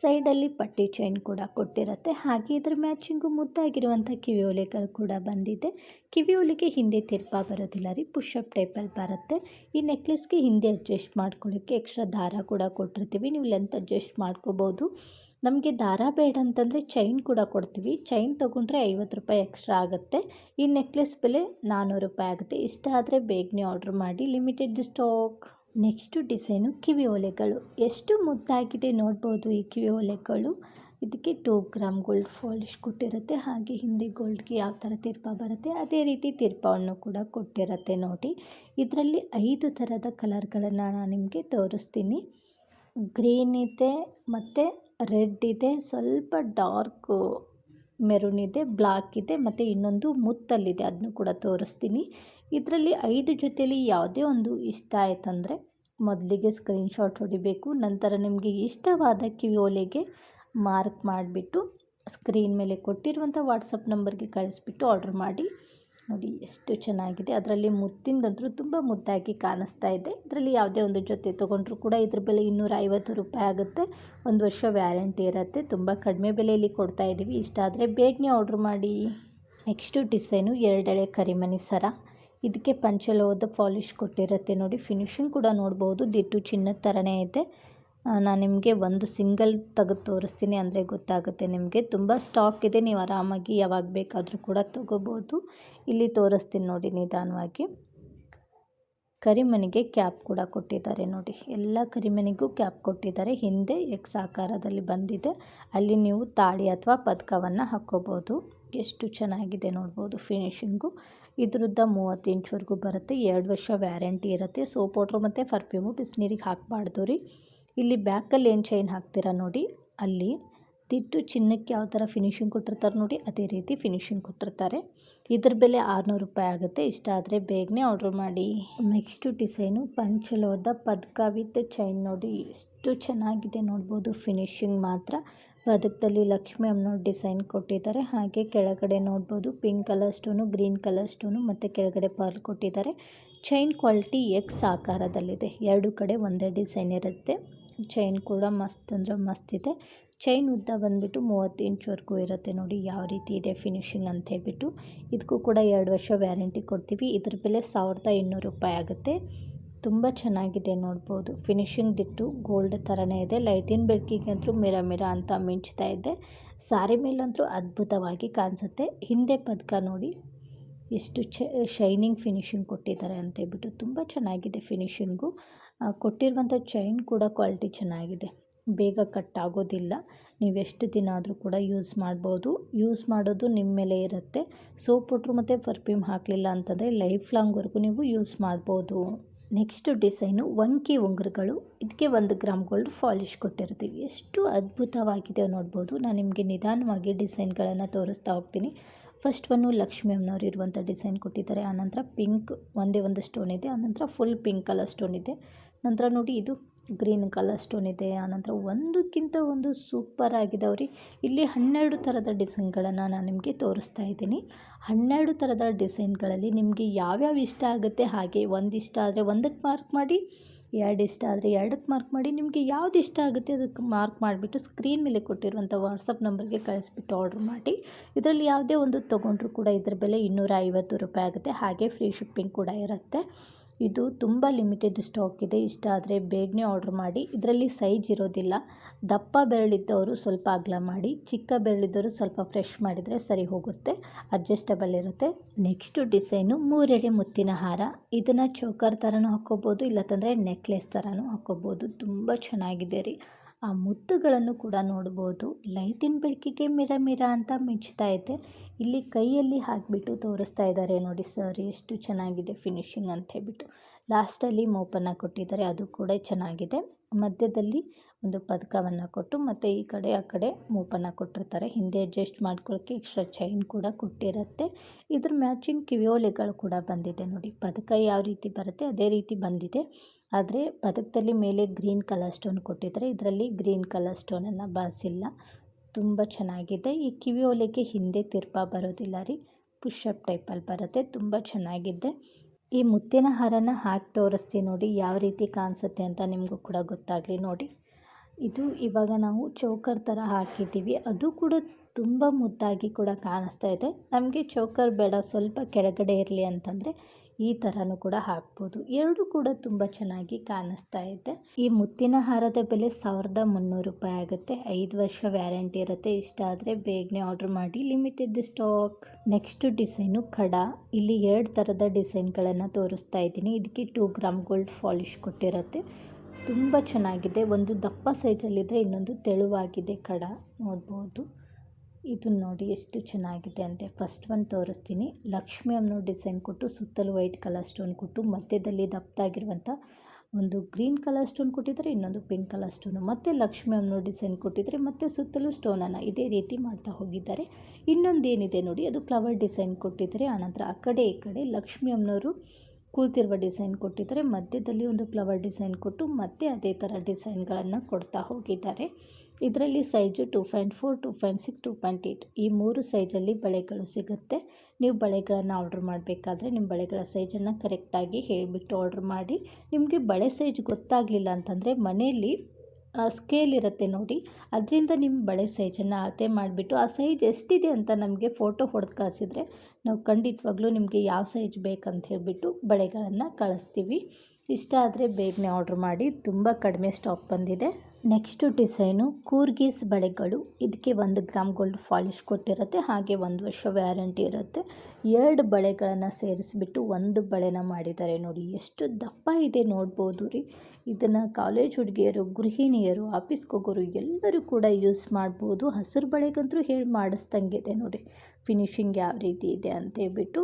ಸೈಡಲ್ಲಿ ಪಟ್ಟಿ ಚೈನ್ ಕೂಡ ಕೊಟ್ಟಿರುತ್ತೆ. ಹಾಗೆ ಇದ್ರ ಮ್ಯಾಚಿಂಗು ಮುದ್ದಾಗಿರುವಂಥ ಕಿವಿ ಓಲೆಗಳು ಕೂಡ ಬಂದಿದೆ. ಕಿವಿ ಓಲೆಗೆ ಹಿಂದೆ ತಿರ್ಪ ಬರೋದಿಲ್ಲ ರೀ ಪುಷಪ್ ಟೈಪಲ್ಲಿ ಬರುತ್ತೆ. ಈ ನೆಕ್ಲೆಸ್ಗೆ ಹಿಂದೆ ಅಡ್ಜಸ್ಟ್ ಮಾಡ್ಕೊಳ್ಳೋಕ್ಕೆ ಎಕ್ಸ್ಟ್ರಾ ದಾರ ಕೂಡ ಕೊಟ್ಟಿರ್ತೀವಿ. ನೀವು ಲೆಂತ್ ಅಡ್ಜಸ್ಟ್ ಮಾಡ್ಕೋಬೋದು. ನಮಗೆ ದಾರ ಬೇಡ ಅಂತಂದರೆ ಚೈನ್ ಕೂಡ ಕೊಡ್ತೀವಿ. ಚೈನ್ ತೊಗೊಂಡ್ರೆ ಐವತ್ತು ರೂಪಾಯಿ ಎಕ್ಸ್ಟ್ರಾ ಆಗುತ್ತೆ. ಈ ನೆಕ್ಲೆಸ್ ಬೆಲೆ ನಾನ್ನೂರು ರೂಪಾಯಿ ಆಗುತ್ತೆ. ಇಷ್ಟ ಆದರೆ ಬೇಗನೆ ಆರ್ಡ್ರ್ ಮಾಡಿ. ಲಿಮಿಟೆಡ್ ಸ್ಟಾಕ್ ನೆಕ್ಸ್ಟು ಡಿಸೈನು ಕಿವಿ ಓಲೆಗಳು ಎಷ್ಟು ಮುದ್ದಾಗಿದೆ ನೋಡ್ಬೋದು ಈ ಕಿವಿ ಓಲೆಗಳು ಇದಕ್ಕೆ ಟೂ ಗ್ರಾಮ್ ಗೋಲ್ಡ್ ಫಾಲಿಶ್ ಕೊಟ್ಟಿರುತ್ತೆ. ಹಾಗೆ ಹಿಂದೆ ಗೋಲ್ಡ್ಗೆ ಯಾವ ಥರ ತಿರ್ಪ ಬರುತ್ತೆ, ಅದೇ ರೀತಿ ತಿರ್ಪವನ್ನು ಕೂಡ ಕೊಟ್ಟಿರುತ್ತೆ ನೋಡಿ. ಇದರಲ್ಲಿ ಐದು ಥರದ ಕಲರ್ಗಳನ್ನು ನಾನು ನಿಮಗೆ ತೋರಿಸ್ತೀನಿ. ಗ್ರೀನ್ ಇದೆ, ಮತ್ತು ರೆಡ್ ಇದೆ, ಸ್ವಲ್ಪ ಡಾರ್ಕು ಮೆರೂನ್ ಇದೆ ಬ್ಲ್ಯಾಕ್ ಇದೆ, ಮತ್ತು ಇನ್ನೊಂದು ಮುತ್ತಲ್ಲಿದೆ ಅದನ್ನು ಕೂಡ ತೋರಿಸ್ತೀನಿ. ಇದರಲ್ಲಿ ಐದು ಜೊತೆಯಲ್ಲಿ ಯಾವುದೇ ಒಂದು ಇಷ್ಟ ಆಯ್ತಂದರೆ ಮೊದಲಿಗೆ ಸ್ಕ್ರೀನ್ಶಾಟ್ ಹೊಡಿಬೇಕು, ನಂತರ ನಿಮಗೆ ಇಷ್ಟವಾದ ಕಿವಿಯೋಲೆಗೆ ಮಾರ್ಕ್ ಮಾಡಿಬಿಟ್ಟು ಸ್ಕ್ರೀನ್ ಮೇಲೆ ಕೊಟ್ಟಿರುವಂಥ ವಾಟ್ಸಪ್ ನಂಬರ್ಗೆ ಕಳಿಸ್ಬಿಟ್ಟು ಆರ್ಡ್ರ್ ಮಾಡಿ. ನೋಡಿ ಎಷ್ಟು ಚೆನ್ನಾಗಿದೆ. ಅದರಲ್ಲಿ ಮುತ್ತಿಂದಂತೂ ತುಂಬ ಮುದ್ದಾಗಿ ಕಾಣಿಸ್ತಾ ಇದೆ. ಇದರಲ್ಲಿ ಯಾವುದೇ ಒಂದು ಜೊತೆ ತೊಗೊಂಡ್ರು ಕೂಡ ಇದ್ರ ಬೆಲೆ ಇನ್ನೂರ ಐವತ್ತು ರೂಪಾಯಿ ಆಗುತ್ತೆ. ಒಂದು ವರ್ಷ ವ್ಯಾರಂಟಿ ಇರುತ್ತೆ. ತುಂಬ ಕಡಿಮೆ ಬೆಲೆಯಲ್ಲಿ ಕೊಡ್ತಾ ಇದ್ದೀವಿ ಇಷ್ಟ ಆದರೆ ಬೇಗನೆ ಆರ್ಡ್ರ್ ಮಾಡಿ. ನೆಕ್ಸ್ಟು ಡಿಸೈನು ಎರಡೆಳೆ ಕರಿಮಣಿ ಸರ. ಇದಕ್ಕೆ ಪಂಚಲೋಹದ ಪಾಲಿಷ್ ಕೊಟ್ಟಿರುತ್ತೆ ನೋಡಿ ಫಿನಿಶಿಂಗ್ ಕೂಡ ನೋಡ್ಬೋದು, ದಿಟ್ಟು ಚಿನ್ನದ ಥರನೇ ಇದೆ. ನಾನು ನಿಮಗೆ ಒಂದು ಸಿಂಗಲ್ ತೆಗೆದು ತೋರಿಸ್ತೀನಿ ಅಂದರೆ ಗೊತ್ತಾಗುತ್ತೆ ನಿಮಗೆ. ತುಂಬ ಸ್ಟಾಕ್ ಇದೆ, ನೀವು ಆರಾಮಾಗಿ ಯಾವಾಗ ಬೇಕಾದರೂ ಕೂಡ ತೊಗೋಬೋದು. ಇಲ್ಲಿ ತೋರಿಸ್ತೀನಿ ನೋಡಿ ನಿಧಾನವಾಗಿ. ಕರಿಮನಿಗೆ ಕ್ಯಾಪ್ ಕೂಡ ಕೊಟ್ಟಿದ್ದಾರೆ ನೋಡಿ. ಎಲ್ಲ ಕರಿಮನಿಗೂ ಕ್ಯಾಪ್ ಕೊಟ್ಟಿದ್ದಾರೆ. ಹಿಂದೆ ಎಕ್ಸ್ ಆಕಾರದಲ್ಲಿ ಬಂದಿದೆ. ಅಲ್ಲಿ ನೀವು ತಾಳಿ ಅಥವಾ ಪದಕವನ್ನು ಹಾಕ್ಕೋಬೋದು. ಎಷ್ಟು ಚೆನ್ನಾಗಿದೆ ನೋಡ್ಬೋದು ಫಿನಿಶಿಂಗು ಇದ್ರದ್ದು ಮೂವತ್ತು ಇಂಚ್ವರೆಗೂ ಬರುತ್ತೆ, ಎರಡು ವರ್ಷ ವ್ಯಾರಂಟಿ ಇರುತ್ತೆ. ಸೋಪ್ ವಾಟ್ರು ಮತ್ತು ಫರ್ಫ್ಯೂಮು ಬಿಸಿನೀರಿಗೆ ಹಾಕಬಾರ್ದು ರೀ. ಇಲ್ಲಿ ಬ್ಯಾಕಲ್ಲಿ ಏನು ಚೈನ್ ಹಾಕ್ತೀರ ನೋಡಿ, ಅಲ್ಲಿ ದಿಟ್ಟು ಚಿನ್ನಕ್ಕೆ ಯಾವ ಥರ ಫಿನಿಶಿಂಗ್ ಕೊಟ್ಟಿರ್ತಾರೆ ನೋಡಿ, ಅದೇ ರೀತಿ ಫಿನಿಶಿಂಗ್ ಕೊಟ್ಟಿರ್ತಾರೆ. ಇದ್ರ ಬೆಲೆ ಆರುನೂರು ರೂಪಾಯಿ ಆಗುತ್ತೆ. ಇಷ್ಟ ಆದರೆ ಬೇಗನೆ ಆರ್ಡ್ರ್ ಮಾಡಿ. ನೆಕ್ಸ್ಟು ಡಿಸೈನು ಪಂಚಲೋದ ಪದಕ ವಿತ್ ಚೈನ್ ನೋಡಿ. ಎಷ್ಟು ಚೆನ್ನಾಗಿದೆ ನೋಡ್ಬೋದು ಫಿನಿಶಿಂಗ್ ಮಾತ್ರ. ಪದಕದಲ್ಲಿ ಲಕ್ಷ್ಮಿ ಡಿಸೈನ್ ಕೊಟ್ಟಿದ್ದಾರೆ. ಹಾಗೆ ಕೆಳಗಡೆ ನೋಡ್ಬೋದು pink colour stone green colour stone ಮತ್ತು ಕೆಳಗಡೆ ಪರ್ಲ್ ಕೊಟ್ಟಿದ್ದಾರೆ. ಚೈನ್ ಕ್ವಾಲಿಟಿ ಎಕ್ಸ್ ಆಕಾರದಲ್ಲಿದೆ. ಎರಡು ಕಡೆ ಒಂದೇ ಡಿಸೈನ್ ಇರುತ್ತೆ. ಚೈನ್ ಕೂಡ ಮಸ್ತ್ ಅಂದರೆ ಮಸ್ತ್ ಇದೆ. ಚೈನ್ ಉದ್ದ ಬಂದುಬಿಟ್ಟು ಮೂವತ್ತು ಇಂಚ್ವರೆಗೂ ಇರುತ್ತೆ ನೋಡಿ, ಯಾವ ರೀತಿ ಇದೆ ಫಿನಿಶಿಂಗ್ ಅಂತ ಹೇಳ್ಬಿಟ್ಟು. ಇದಕ್ಕೂ ಕೂಡ ಎರಡು ವರ್ಷ ವ್ಯಾರಂಟಿ ಕೊಡ್ತೀವಿ. ಇದ್ರ ಬೆಲೆ ಸಾವಿರದ ಇನ್ನೂರು ರೂಪಾಯಿ ಆಗುತ್ತೆ. ತುಂಬ ಚೆನ್ನಾಗಿದೆ ನೋಡ್ಬೋದು. ಫಿನಿಶಿಂಗ್ ದಿಟ್ಟು ಗೋಲ್ಡ್ ಥರನೇ ಇದೆ. ಲೈಟಿನ ಬೆಳಕಿಗಂತೂ ಮಿರ ಮಿರ ಅಂತ ಮಿಂಚ್ತಾ ಇದೆ. ಸಾರಿ ಮೇಲಂತೂ ಅದ್ಭುತವಾಗಿ ಕಾಣಿಸುತ್ತೆ. ಹಿಂದೆ ಪದಕ ನೋಡಿ, ಎಷ್ಟು ಚ, ಶೈನಿಂಗ್ ಫಿನಿಶಿಂಗ್ ಕೊಟ್ಟಿದ್ದಾರೆ ಅಂತೇಳ್ಬಿಟ್ಟು ತುಂಬ ಚೆನ್ನಾಗಿದೆ ಫಿನಿಶಿಂಗು. ಕೊಟ್ಟಿರುವಂಥ ಚೈನ್ ಕೂಡ ಕ್ವಾಲಿಟಿ ಚೆನ್ನಾಗಿದೆ. ಬೇಗ ಕಟ್ ಆಗೋದಿಲ್ಲ ನೀವೆಷ್ಟು ದಿನ ಆದರೂ ಕೂಡ ಯೂಸ್ ಮಾಡ್ಬೋದು. ಯೂಸ್ ಮಾಡೋದು ನಿಮ್ಮ ಮೇಲೆ ಇರುತ್ತೆ. ಸೋಪ್ ಕೊಟ್ಟರು ಮತ್ತು ಪರ್ಫ್ಯೂಮ್ ಹಾಕಲಿಲ್ಲ ಅಂತಂದರೆ ಲೈಫ್ ಲಾಂಗ್ವರೆಗೂ ನೀವು ಯೂಸ್ ಮಾಡ್ಬೋದು. ನೆಕ್ಸ್ಟ್ ಡಿಸೈನು ವಂಕಿ ಉಂಗುರಗಳು. ಇದಕ್ಕೆ ಒಂದು ಗ್ರಾಮ್ ಗೋಲ್ಡ್ ಫಾಲಿಶ್ ಕೊಟ್ಟಿರ್ತೀವಿ. ಎಷ್ಟು ಅದ್ಭುತವಾಗಿದೆ ನೋಡ್ಬೋದು. ನಾನು ನಿಮಗೆ ನಿಧಾನವಾಗಿ ಡಿಸೈನ್ಗಳನ್ನು ತೋರಿಸ್ತಾ ಹೋಗ್ತೀನಿ. ಫಸ್ಟ್ ಒನ್ನು ಲಕ್ಷ್ಮಿ ಅಮ್ಮನವ್ರು ಇರುವಂಥ ಡಿಸೈನ್ ಕೊಟ್ಟಿದ್ದಾರೆ. ಆನಂತರ ಪಿಂಕ್ ಒಂದೇ ಒಂದು ಸ್ಟೋನ್ ಇದೆ. ಆನಂತರ ಫುಲ್ ಪಿಂಕ್ ಕಲರ್ ಸ್ಟೋನ್ ಇದೆ. ನಂತರ ನೋಡಿ ಇದು. ಗ್ರೀನ್ ಕಲರ್ ಸ್ಟೋನ್ ಇದೆ ಆನಂತರ ಒಂದಕ್ಕಿಂತ ಒಂದು ಸೂಪರ್ ಆಗಿದಾವ್ರಿ ಇಲ್ಲಿ ಹನ್ನೆರಡು ಥರದ ಡಿಸೈನ್ಗಳನ್ನು ನಾನು ನಿಮಗೆ ತೋರಿಸ್ತಾ ಇದ್ದೀನಿ. ಹನ್ನೆರಡು ಥರದ ಡಿಸೈನ್ಗಳಲ್ಲಿ ನಿಮಗೆ ಯಾವ್ಯಾವ ಇಷ್ಟ ಆಗುತ್ತೆ, ಹಾಗೆ ಒಂದು ಇಷ್ಟ ಆದರೆ ಒಂದಕ್ಕೆ ಮಾರ್ಕ್ ಮಾಡಿ, ಎರಡು ಇಷ್ಟ ಆದರೆ ಎರಡಕ್ಕೆ ಮಾರ್ಕ್ ಮಾಡಿ, ನಿಮಗೆ ಯಾವ್ದು ಇಷ್ಟ ಆಗುತ್ತೆ ಅದಕ್ಕೆ ಮಾರ್ಕ್ ಮಾಡಿಬಿಟ್ಟು ಸ್ಕ್ರೀನ್ ಮೇಲೆ ಕೊಟ್ಟಿರುವಂಥ ವಾಟ್ಸಪ್ ನಂಬರ್ಗೆ ಕಳಿಸ್ಬಿಟ್ಟು ಆರ್ಡ್ರ್ ಮಾಡಿ. ಇದರಲ್ಲಿ ಯಾವುದೇ ಒಂದು ತೊಗೊಂಡ್ರು ಕೂಡ ಇದರ ಬೆಲೆ ಇನ್ನೂರ ರೂಪಾಯಿ ಆಗುತ್ತೆ, ಹಾಗೆ ಫ್ರೀ ಶಿಪ್ಪಿಂಗ್ ಕೂಡ ಇರುತ್ತೆ. ಇದು ತುಂಬ ಲಿಮಿಟೆಡ್ ಸ್ಟಾಕ್ ಇದೆ. ಇಷ್ಟ ಆದರೆ ಬೇಗನೆ ಆರ್ಡ್ರ್ ಮಾಡಿ. ಇದರಲ್ಲಿ ಸೈಜ್ ಇರೋದಿಲ್ಲ. ದಪ್ಪ ಬೆರಳಿದ್ದವರು ಸ್ವಲ್ಪ ಅಗಲ ಮಾಡಿ. ಚಿಕ್ಕ ಬೆರಳಿದ್ದವರು ಸ್ವಲ್ಪ ಫ್ರೆಶ್ ಮಾಡಿದರೆ ಸರಿ ಹೋಗುತ್ತೆ. ಅಡ್ಜಸ್ಟಬಲ್ ಇರುತ್ತೆ. ನೆಕ್ಸ್ಟು ಡಿಸೈನು ಮೂರೆಡೆ ಮುತ್ತಿನ ಹಾರ. ಇದನ್ನು ಚೌಕರ್ ಥರನೂ ಹಾಕ್ಕೋಬೋದು ಇಲ್ಲತ್ತಂದರೆ ನೆಕ್ಲೆಸ್ ಥರನೂ ಹಾಕ್ಕೋಬೋದು. ತುಂಬ ಚೆನ್ನಾಗಿದೆ ರೀ. ಆ ಮುತ್ತುಗಳನ್ನು ಕೂಡ ನೋಡ್ಬೋದು. ಲೈಟಿನ ಬೆಳಕಿಗೆ ಮಿರ ಮಿರ ಅಂತ ಮಿಂಚ್ತಾ ಇದೆ. ಇಲ್ಲಿ ಕೈಯಲ್ಲಿ ಹಾಕಿಬಿಟ್ಟು ತೋರಿಸ್ತಾ ಇದ್ದಾರೆ ನೋಡಿ ಸರ್, ಎಷ್ಟು ಚೆನ್ನಾಗಿದೆ ಫಿನಿಶಿಂಗ್ ಅಂತ ಹೇಳ್ಬಿಟ್ಟು. ಲಾಸ್ಟಲ್ಲಿ ಮೋಪನ್ನ ಕೊಟ್ಟಿದ್ದಾರೆ, ಅದು ಕೂಡ ಚೆನ್ನಾಗಿದೆ. ಮಧ್ಯದಲ್ಲಿ ಒಂದು ಪದಕವನ್ನು ಕೊಟ್ಟು ಮತ್ತು ಈ ಕಡೆ ಆ ಕಡೆ ಮೂಪನ್ನು ಕೊಟ್ಟಿರ್ತಾರೆ. ಹಿಂದೆ ಅಡ್ಜಸ್ಟ್ ಮಾಡ್ಕೊಳ್ಳೋಕ್ಕೆ ಎಕ್ಸ್ಟ್ರಾ ಚೈನ್ ಕೂಡ ಕೊಟ್ಟಿರುತ್ತೆ. ಇದ್ರ ಮ್ಯಾಚಿಂಗ್ ಕಿವಿಯೋಲೆಗಳು ಕೂಡ ಬಂದಿದೆ ನೋಡಿ. ಪದಕ ಯಾವ ರೀತಿ ಬರುತ್ತೆ, ಅದೇ ರೀತಿ ಬಂದಿದೆ. ಆದರೆ ಪದಕದಲ್ಲಿ ಮೇಲೆ ಗ್ರೀನ್ ಕಲರ್ ಸ್ಟೋನ್ ಕೊಟ್ಟಿದ್ದಾರೆ ಇದರಲ್ಲಿ ಗ್ರೀನ್ ಕಲರ್ ಸ್ಟೋನನ್ನು ಬಾಸಿಲ್ಲ ತುಂಬ ಚೆನ್ನಾಗಿದೆ. ಈ ಕಿವಿ ಓಲೆಗೆ ಹಿಂದೆ ತಿರ್ಪ ಬರೋದಿಲ್ಲ ರೀ. ಪುಷಪ್ ಟೈಪಲ್ಲಿ ಬರುತ್ತೆ. ತುಂಬ ಚೆನ್ನಾಗಿದೆ. ಈ ಮುತ್ತಿನ ಹಾರನ ಹಾಕಿ ತೋರಿಸ್ತೀನಿ ನೋಡಿ ಯಾವ ರೀತಿ ಕಾಣಿಸುತ್ತೆ ಅಂತ ನಿಮಗೂ ಕೂಡ ಗೊತ್ತಾಗಲಿ ನೋಡಿ. ಇದು ಇವಾಗ ನಾವು ಚೌಕರ್ ಥರ ಹಾಕಿದ್ದೀವಿ. ಅದು ಕೂಡ ತುಂಬ ಮುದ್ದಾಗಿ ಕೂಡ ಕಾಣಿಸ್ತಾ ಇದೆ. ನಮಗೆ ಚೌಕರ್ ಬೇಡ. ಸ್ವಲ್ಪ ಕೆಳಗಡೆ ಇರಲಿ ಅಂತಂದರೆ ಈ ಥರನೂ ಕೂಡ ಹಾಕ್ಬೋದು. ಎರಡು ಕೂಡ ತುಂಬ ಚೆನ್ನಾಗಿ ಕಾಣಿಸ್ತಾ ಇದೆ. ಈ ಮುತ್ತಿನ ಹಾರದ ಬೆಲೆ ಸಾವಿರದ ಮುನ್ನೂರು ರೂಪಾಯಿ ಆಗುತ್ತೆ. ಐದು ವರ್ಷ ವ್ಯಾರಂಟಿ ಇರುತ್ತೆ. ಇಷ್ಟ ಆದರೆ ಬೇಗನೆ ಆರ್ಡರ್ ಮಾಡಿ. Limited stock. ನೆಕ್ಸ್ಟ್ ಡಿಸೈನು ಖಡ ಇಲ್ಲಿ ಎರಡು ಥರದ ಡಿಸೈನ್ಗಳನ್ನು ತೋರಿಸ್ತಾ ಇದ್ದೀನಿ. ಇದಕ್ಕೆ ಟೂ ಗ್ರಾಮ್ ಗೋಲ್ಡ್ ಫಾಲಿಶ್ ಕೊಟ್ಟಿರುತ್ತೆ. ತುಂಬ ಚೆನ್ನಾಗಿದೆ. ಒಂದು ದಪ್ಪ ಸೈಜಲ್ಲಿದೆ ಇನ್ನೊಂದು ತೆಳುವಾಗಿದೆ ಕಡ. ನೋಡ್ಬೋದು. ಇದನ್ನ ನೋಡಿ ಎಷ್ಟು ಚೆನ್ನಾಗಿದೆ ಅಂತೆ. ಫಸ್ಟ್ ಒಂದು ತೋರಿಸ್ತೀನಿ. ಲಕ್ಷ್ಮಿ ಅನ್ನೋ ಡಿಸೈನ್ ಕೊಟ್ಟು ಸುತ್ತಲೂ ವೈಟ್ ಕಲರ್ ಸ್ಟೋನ್ ಕೊಟ್ಟು, ಮಧ್ಯದಲ್ಲಿ ದಪ್ಪದಾಗಿರುವಂಥ ಒಂದು ಗ್ರೀನ್ ಕಲರ್ ಸ್ಟೋನ್ ಕೊಟ್ಟಿದ್ದಾರೆ ಇನ್ನೊಂದು ಪಿಂಕ್ ಕಲರ್ ಸ್ಟೋನು. ಮತ್ತು ಲಕ್ಷ್ಮಿ ಅನ್ನೋ ಡಿಸೈನ್ ಕೊಟ್ಟಿದ್ದಾರೆ ಮತ್ತು ಸುತ್ತಲೂ ಸ್ಟೋನನ್ನು ಇದೇ ರೀತಿ ಮಾಡ್ತಾ ಹೋಗಿದ್ದಾರೆ. ಇನ್ನೊಂದು ಏನಿದೆ ನೋಡಿ, ಅದು ಫ್ಲವರ್ ಡಿಸೈನ್ ಕೊಟ್ಟಿದ್ದಾರೆ ಆನಂತರ ಆ ಕಡೆ ಈ ಕಡೆ ಲಕ್ಷ್ಮಿ ಅಮ್ಮನವರು ಕೂಳ್ತಿರುವ ಡಿಸೈನ್ ಕೊಟ್ಟಿದ್ದಾರೆ, ಮಧ್ಯದಲ್ಲಿ ಒಂದು ಫ್ಲವರ್ ಡಿಸೈನ್ ಕೊಟ್ಟು ಮತ್ತೆ ಅದೇ ಥರ ಡಿಸೈನ್ಗಳನ್ನು ಕೊಡ್ತಾ ಹೋಗಿದ್ದಾರೆ. ಇದರಲ್ಲಿ size two point four, two point six, two point eight ಈ ಮೂರು ಸೈಜಲ್ಲಿ ಬಳೆಗಳು ಸಿಗುತ್ತೆ. ನೀವು ಬಳೆಗಳನ್ನು ಆರ್ಡ್ರ್ ಮಾಡಬೇಕಾದ್ರೆ ನಿಮ್ಮ ಬಳೆಗಳ ಸೈಜನ್ನು ಕರೆಕ್ಟಾಗಿ ಹೇಳಿಬಿಟ್ಟು ಆರ್ಡ್ರ್ ಮಾಡಿ. ನಿಮಗೆ ಬಳೆ ಸೈಜ್ ಗೊತ್ತಾಗಲಿಲ್ಲ ಅಂತಂದರೆ ಮನೆಯಲ್ಲಿ ಸ್ಕೇಲ್ ಇರುತ್ತೆ ನೋಡಿ. ಅದರಿಂದ ನಿಮ್ಮ ಬಳೆ ಸೈಜನ್ನು ಅಳತೆ ಮಾಡಿಬಿಟ್ಟು ಆ ಸೈಜ್ ಎಷ್ಟಿದೆ ಅಂತ ನಮಗೆ ಫೋಟೋ ಹೊಡೆದು ಕಳಿಸಿದ್ರೆ ನಾವು ಖಂಡಿತವಾಗ್ಲೂ ನಿಮಗೆ ಯಾವ ಸೈಜ್ ಬೇಕಂತ ಹೇಳಿಬಿಟ್ಟು ಬಳೆಗಳನ್ನು ಕಳಿಸ್ತೀವಿ. ಇಷ್ಟ ಆದರೆ ಬೇಗನೆ ಆರ್ಡ್ರ್ ಮಾಡಿ. ತುಂಬ ಕಡಿಮೆ ಸ್ಟಾಕ್ ಬಂದಿದೆ. ನೆಕ್ಸ್ಟು ಡಿಸೈನು ಕೂರ್ಗೀಸ್ ಬಳೆಗಳು. ಇದಕ್ಕೆ ಒಂದು ಗ್ರಾಮ್ ಗೋಲ್ಡ್ ಫಾಲಿಶ್ ಕೊಟ್ಟಿರುತ್ತೆ. ಹಾಗೆ ಒಂದು ವರ್ಷ ವ್ಯಾರಂಟಿ ಇರುತ್ತೆ. ಎರಡು ಬಳೆಗಳನ್ನು ಸೇರಿಸ್ಬಿಟ್ಟು ಒಂದು ಬಳೆನ ಮಾಡಿದ್ದಾರೆ ನೋಡಿ. ಎಷ್ಟು ದಪ್ಪ ಇದೆ ನೋಡ್ಬೋದು ರೀ. ಇದನ್ನು ಕಾಲೇಜ್ ಹುಡುಗಿಯರು, ಗೃಹಿಣಿಯರು, ಆಫೀಸ್ಗೆ ಹೋಗೋರು ಎಲ್ಲರೂ ಕೂಡ ಯೂಸ್ ಮಾಡ್ಬೋದು. ಹಸಿರು ಬಳೆಗಂತೂ ಹೇಳಿ ಮಾಡಿಸ್ದಂಗಿದೆ ನೋಡಿ. ಫಿನಿಶಿಂಗ್ ಯಾವ ರೀತಿ ಇದೆ ಅಂತ ಹೇಳ್ಬಿಟ್ಟು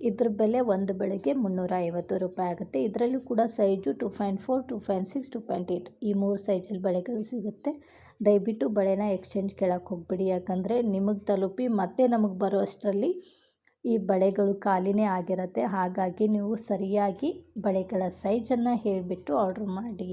ಇದ್ರ ಬೆಲೆ ಒಂದು ಬೆಳೆಗೆ ಮುನ್ನೂರ ಐವತ್ತು ರೂಪಾಯಿ ಆಗುತ್ತೆ. ಇದರಲ್ಲೂ ಕೂಡ size two point four, two point six, two point eight ಈ ಮೂರು ಸೈಜಲ್ಲಿ ಬಳೆಗಳು ಸಿಗುತ್ತೆ. ದಯವಿಟ್ಟು ಬಳೆನ ಎಕ್ಸ್ಚೇಂಜ್ ಕೇಳೋಕ್ಕೆ ಹೋಗ್ಬಿಡಿ. ಯಾಕಂದರೆ ನಿಮಗೆ ತಲುಪಿ ಮತ್ತೆ ನಮಗೆ ಬರೋ ಅಷ್ಟರಲ್ಲಿ ಈ ಬಳೆಗಳು ಖಾಲಿನೇ ಆಗಿರುತ್ತೆ. ಹಾಗಾಗಿ ನೀವು ಸರಿಯಾಗಿ ಬಳೆಗಳ ಸೈಜನ್ನು ಹೇಳಿಬಿಟ್ಟು ಆರ್ಡ್ರ್ ಮಾಡಿ.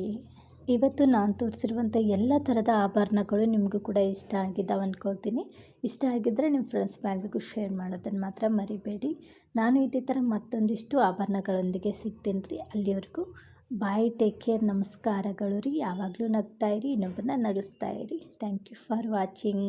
ಇವತ್ತು ನಾನು ತೋರಿಸಿರುವಂಥ ಎಲ್ಲ ಥರದ ಆಭರಣಗಳು ನಿಮಗೂ ಕೂಡ ಇಷ್ಟ ಆಗಿದ್ದಾವೆ ಅಂದ್ಕೊಳ್ತೀನಿ. ಇಷ್ಟ ಆಗಿದ್ದರೆ ನಿಮ್ಮ ಫ್ರೆಂಡ್ಸ್ ಫ್ಯಾಮಿಲಿಗೂ ಶೇರ್ ಮಾಡೋದನ್ನು ಮಾತ್ರ ಮರಿಬೇಡಿ. ನಾನು ಇದೇ ಥರ ಮತ್ತೊಂದಿಷ್ಟು ಆಭರಣಗಳೊಂದಿಗೆ ಸಿಗ್ತೀನಿ ರೀ ಅಲ್ಲಿವರೆಗೂ. ಬಾಯ್ ಟೇಕ್ ಕೇರ್ ನಮಸ್ಕಾರಗಳು ರೀ. ಯಾವಾಗಲೂ ನಗ್ತಾ ಇರಿ, ಇನ್ನೊಬ್ಬರನ್ನ ನಗಿಸ್ತಾ ಇರಿ. Thank you for watching